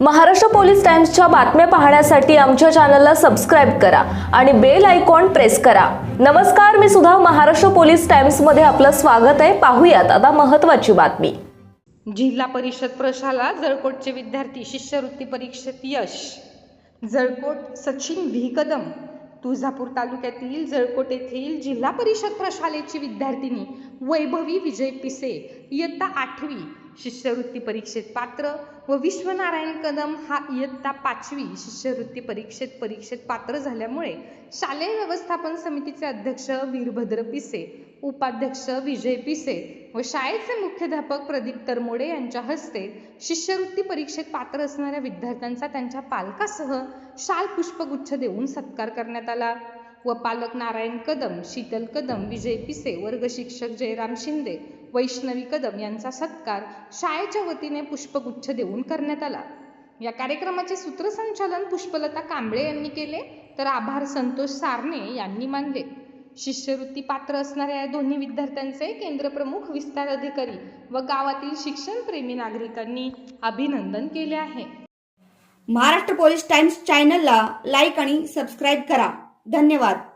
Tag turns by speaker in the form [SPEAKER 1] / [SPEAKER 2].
[SPEAKER 1] Maharashtra police टाइम्सच्या बातम्या पाहण्यासाठी आमच्या चॅनलला सबस्क्राईब करा आणि बेल आयकॉन प्रेस करा. नमस्कार मी सुद्धा महाराष्ट्र पोलीस टाइम्समध्ये आपलं स्वागत आहे. पाहूयात आता महत्त्वाची बातमी.
[SPEAKER 2] जिल्हा परिषद प्रशाला जळकोटचे विद्यार्थी शिष्यवृत्ती परीक्षेत यश. जळकोट सचिन व्ही कदम तुळजापूर तालुक्यातील जळकोट येथील जिल्हा परिषद प्रशालेची विद्यार्थिनी वैभवी विजय पिसे इयत्ता आठवी. शिष्यवृत्ती परीक्षेत पात्र व विश्वनारायण कदम हा इयत्ता पाचवी शिष्यवृत्ती परीक्षेत परीक्षेत पात्र झाल्यामुळे शालेय व्यवस्थापन समितीचे अध्यक्ष वीरभद्र पिसे उपाध्यक्ष विजय पिसे व शाळेचे मुख्याध्यापक प्रदीप तरमोडे यांच्या हस्ते शिष्यवृत्ती परीक्षेत पात्र असणाऱ्या विद्यार्थ्यांचा त्यांच्या पालकासह शाल पुष्पगुच्छ देऊन सत्कार करण्यात आला. व पालक नारायण कदम शीतल कदम विजय पिसे वर्गशिक्षक जयराम शिंदे वैष्णवी कदम यांचा सत्कार शाळेच्या वतीने पुष्पगुच्छ देऊन करण्यात आला. या कार्यक्रमाचे सूत्रसंचालन पुष्पलता कांबळे यांनी केले तर आभार संतोष सारणे यांनी मानले. शिष्यवृत्ती पात्र असणाऱ्या या दोन्ही विद्यार्थ्यांचे केंद्रप्रमुख विस्तार अधिकारी व गावातील शिक्षणप्रेमी नागरिकांनी अभिनंदन केले आहे.
[SPEAKER 3] महाराष्ट्र पोलीस टाइम्स चॅनलला लाईक आणि सबस्क्राईब करा. धन्यवाद.